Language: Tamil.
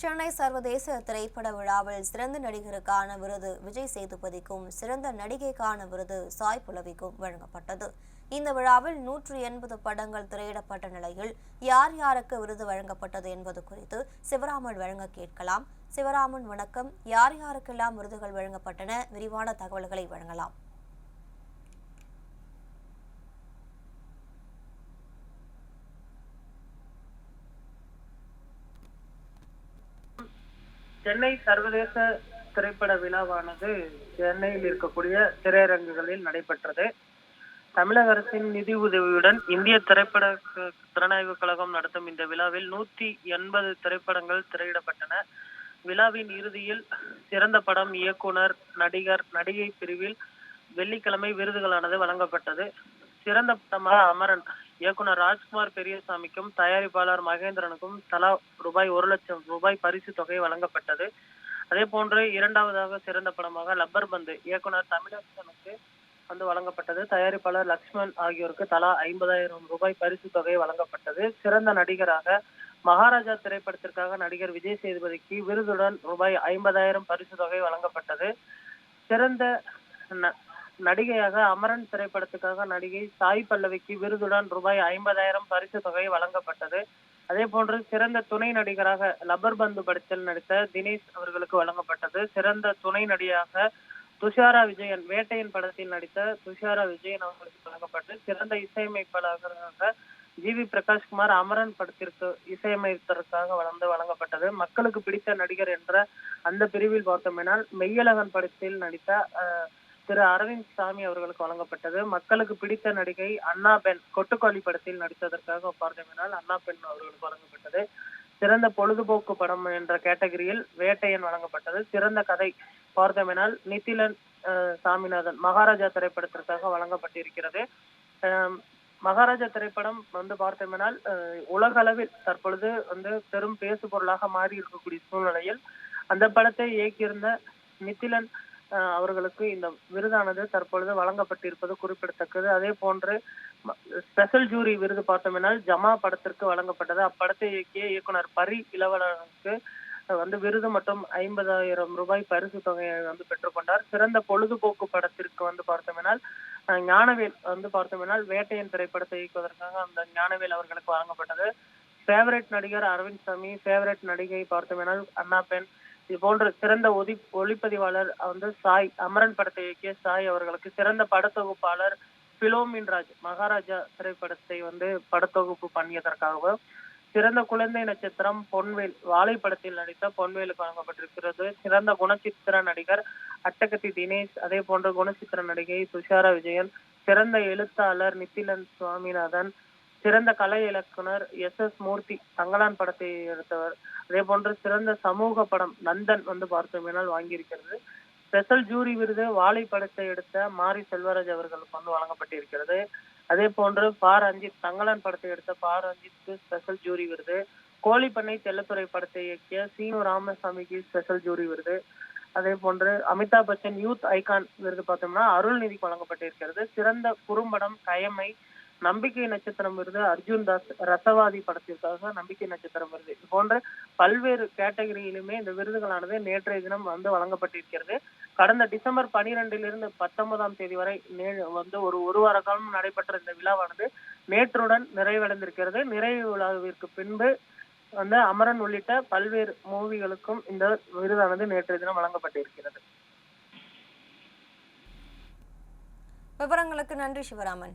சென்னை சர்வதேச திரைப்பட விழாவில் சிறந்த நடிகருக்கான விருது விஜய் சேதுபதிக்கும் சிறந்த நடிகைக்கான விருது சாய் புலவிக்கும் வழங்கப்பட்டது. இந்த விழாவில் நூற்று எண்பது படங்கள் திரையிடப்பட்ட நிலையில் யார் யாருக்கு விருது வழங்கப்பட்டது என்பது குறித்து சிவராமன் வழங்க கேட்கலாம். சிவராமன் வணக்கம். யார் யாருக்கெல்லாம் விருதுகள் வழங்கப்பட்டன? விரிவான தகவல்களை வழங்கலாம். சென்னை சர்வதேச திரைப்பட விழாவானது சென்னையில் இருக்கக்கூடிய திரையரங்குகளில் நடைபெற்றது. தமிழக அரசின் நிதி உதவியுடன் இந்திய திரைப்பட க- திறனாய்வு கழகம் நடத்தும் இந்த விழாவில் நூத்தி எண்பது திரைப்படங்கள் திரையிடப்பட்டன. விழாவின் இறுதியில் சிறந்த படம் இயக்குனர் நடிகர் நடிகை பிரிவில் வெள்ளிக்கிழமை விருதுகளானது வழங்கப்பட்டது. சிறந்த படமாக அமரன் இயக்குனர் ராஜ்குமார் பெரியசாமிக்கும் தயாரிப்பாளர் மகேந்திரனுக்கும் தலா ரூபாய் ஒரு லட்சம் ரூபாய் பரிசு தொகை வழங்கப்பட்டது. அதே போன்று இரண்டாவதாக சிறந்த படமாக லப்பர் பந்து இயக்குனர் தமிழரசனுக்கு வந்து வழங்கப்பட்டது. தயாரிப்பாளர் லக்ஷ்மண் ஆகியோருக்கு தலா ஐம்பதாயிரம் ரூபாய் பரிசு தொகை வழங்கப்பட்டது. சிறந்த நடிகராக மகாராஜா திரைப்படத்திற்காக நடிகர் விஜய் சேதுபதிக்கு விருதுடன் ரூபாய் ஐம்பதாயிரம் பரிசு தொகை வழங்கப்பட்டது. சிறந்த ந- நடிகையாக அமரன் திரைப்படத்துக்காக நடிகை சாய் பல்லவிக்கு விருதுடன் ரூபாய் ஐம்பதாயிரம் பரிசு தொகை வழங்கப்பட்டது. அதே போன்று சிறந்த துணை நடிகராக லப்பர் பந்து படத்தில் நடித்த தினேஷ் அவர்களுக்கு வழங்கப்பட்டது. சிறந்த துணை நடிகையாக துஷாரா விஜயன் வேட்டையின் படத்தில் நடித்த துஷாரா விஜயன் அவர்களுக்கு வழங்கப்பட்டு சிறந்த இசையமைப்பாளராக ஜி வி பிரகாஷ்குமார் அமரன் படத்திற்கு இசையமைப்பதற்காக வளர்ந்து வழங்கப்பட்டது. மக்களுக்கு பிடித்த நடிகர் என்ற அந்த பிரிவில் பார்த்தோம்னால் மெய்யழகன் படத்தில் நடித்த அஹ், திரு அரவிந்த் சாமி அவர்களுக்கு வழங்கப்பட்டது. மக்களுக்கு பிடித்த நடிகை அண்ணா பெண் கொட்டுக்காளி படத்தில் நடித்ததற்காக பார்த்தோம்னால் அண்ணா பெண் அவர்களுக்கு வழங்கப்பட்டது. சிறந்த பொழுதுபோக்கு படம் என்ற கேட்டகரியில் வேட்டையன் வழங்கப்பட்டது. சிறந்த கதை பார்த்தோமெனால் நித்திலன் சாமிநாதன் மகாராஜா திரைப்படத்திற்காக வழங்கப்பட்டிருக்கிறது. அஹ், மகாராஜா திரைப்படம் வந்து பார்த்தோமெனால் உலக அளவில் தற்பொழுது வந்து பெரும் பேசு பொருளாக மாறி இருக்கக்கூடிய சூழ்நிலையில் அந்த படத்தை இயக்கியிருந்த நித்திலன் அவர்களுக்கு இந்த விருதானது தற்பொழுது வழங்கப்பட்டிருப்பது குறிப்பிடத்தக்கது. அதே போன்று ஸ்பெஷல் ஜூரி விருது பார்த்தோம்னால் ஜமா படத்திற்கு வழங்கப்பட்டது. அப்படத்தை இயக்கிய இயக்குனர் பரி இளவலனுக்கு வந்து விருது மற்றும் ஐம்பதாயிரம் ரூபாய் பரிசு தொகையை வந்து பெற்றுக்கொண்டார் சிறந்த பொழுதுபோக்கு படத்திற்கு வந்து பார்த்தோம்னால் ஞானவேல் வந்து பார்த்தோம்னால் வேட்டையின் திரைப்படத்தை இயக்குவதற்காக அந்த ஞானவேல் அவர்களுக்கு வழங்கப்பட்டது. ஃபேவரட் நடிகர் அரவிந்த் சாமி ஃபேவரட் நடிகை பார்த்தோம்னால் அண்ணா பெண். இது போன்ற சிறந்த ஒதி ஒளிப்பதிவாளர் வந்து சாய் அமரன் படத்தை இயக்கிய சாய் அவர்களுக்கு சிறந்த படத்தொகுப்பாளர் பிலோமின் ராஜ் மகாராஜா திரைப்படத்தை வந்து படத்தொகுப்பு பண்ணியதற்காகவும் சிறந்த குழந்தை நட்சத்திரம் பொன்வேல் வாழை படத்தில் நடித்த பொன்வேலுக்கு வழங்கப்பட்டிருக்கிறது. சிறந்த குணச்சித்திர நடிகர் அட்டகத்தி தினேஷ் அதே போன்ற குணச்சித்திர நடிகை துஷாரா விஜயன் சிறந்த எழுத்தாளர் நித்திலன் சுவாமிநாதன் சிறந்த கலை இலக்குனர் எஸ். எஸ். மூர்த்தி தங்கலான் படத்தை எடுத்தவர். அதே போன்று சிறந்த சமூக படம் நந்தன் வந்து பார்த்தோம்னால் வாங்கியிருக்கிறது. ஸ்பெஷல் ஜூரி விருது வாழை படத்தை எடுத்த மாரி செல்வராஜ் அவர்களுக்கு வந்து வழங்கப்பட்டிருக்கிறது. அதே போன்று பார் ரஞ்சித் தங்கலான் படத்தை எடுத்த பார் ரஞ்சித்க்கு ஸ்பெஷல் ஜூரி விருது. கோழிப்பண்ணை தெல்லத்துறை படத்தை இயக்கிய சீனு ராமசாமிக்கு ஸ்பெஷல் ஜூரி விருது. அதே போன்று அமிதாப் பச்சன் யூத் ஐகான் விருது பார்த்தோம்னா அருள்நிதிக்கு வழங்கப்பட்டிருக்கிறது. சிறந்த குறும்படம் கயமை நம்பிக்கை நட்சத்திரம் விருது. அர்ஜுன் தாஸ் ரசவாதி படத்திற்காக நம்பிக்கை நட்சத்திரம் விருது. இது போன்ற பல்வேறு கேட்டகரியிலுமே இந்த விருதுகளானது நேற்றைய தினம் வந்து வழங்கப்பட்டிருக்கிறது. கடந்த டிசம்பர் பனிரெண்டிலிருந்து பத்தொன்பதாம் தேதி வரை வந்து ஒரு ஒரு வார காலம் நடைபெற்ற இந்த விழாவானது நேற்றுடன் நிறைவடைந்திருக்கிறது. நிறைவு விழாவிற்கு பின்பு வந்து அமரன் உள்ளிட்ட பல்வேறு மூவிகளுக்கும் இந்த விருதானது நேற்றைய தினம் வழங்கப்பட்டிருக்கிறது. விவரங்களுக்கு நன்றி சிவராமன்.